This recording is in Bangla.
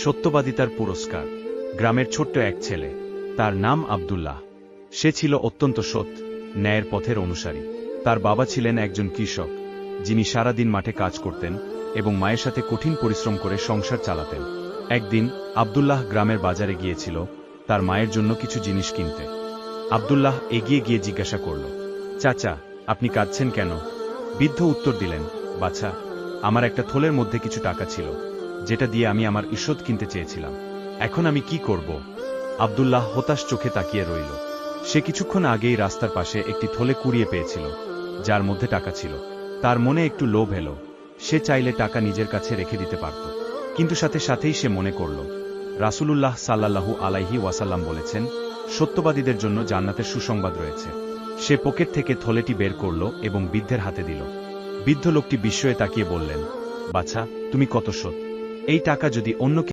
সত্যবাদিতার পুরস্কার। গ্রামের ছোট্ট এক ছেলে, তার নাম আব্দুল্লাহ। সে ছিল অত্যন্ত সৎ, ন্যায়ের পথের অনুসারী। তার বাবা ছিলেন একজন কৃষক, যিনি সারাদিন মাঠে কাজ করতেন এবং মায়ের সাথে কঠিন পরিশ্রম করে সংসার চালাতেন। একদিন আব্দুল্লাহ গ্রামের বাজারে গিয়েছিল, তার মায়ের জন্য কিছু জিনিস কিনতে। আব্দুল্লাহ এগিয়ে গিয়ে জিজ্ঞাসা করল, চাচা, আপনি কাঁদছেন কেন? বৃদ্ধ উত্তর দিলেন, বাছা, আমার একটা থলের মধ্যে কিছু টাকা ছিল। যেটা দিয়ে আমি আমার ঈষৎ কিনতে চেয়েছিলাম। এখন আমি কি করব? আব্দুল্লাহ হতাশ চোখে তাকিয়ে রইল। সে কিছুক্ষণ আগেই রাস্তার পাশে একটি থলে কুড়িয়ে পেয়েছিল, যার মধ্যে টাকা ছিল। তার মনে একটু লোভ এলো। সে চাইলে টাকা নিজের কাছে রেখে দিতে পারত। কিন্তু সাথে সাথেই সে মনে করল, রাসূলুল্লাহ সাল্লাল্লাহু আলাইহি ওয়াসাল্লাম বলেছেন, সত্যবাদীদের জন্য জান্নাতের সুসংবাদ রয়েছে। সে পকেট থেকে থলেটি বের করল এবং বৃদ্ধের হাতে দিল। বৃদ্ধ লোকটি বিস্ময়ে তাকিয়ে বললেন, বাছা, তুমি কত সৎ। এই টাকা যদি অন্য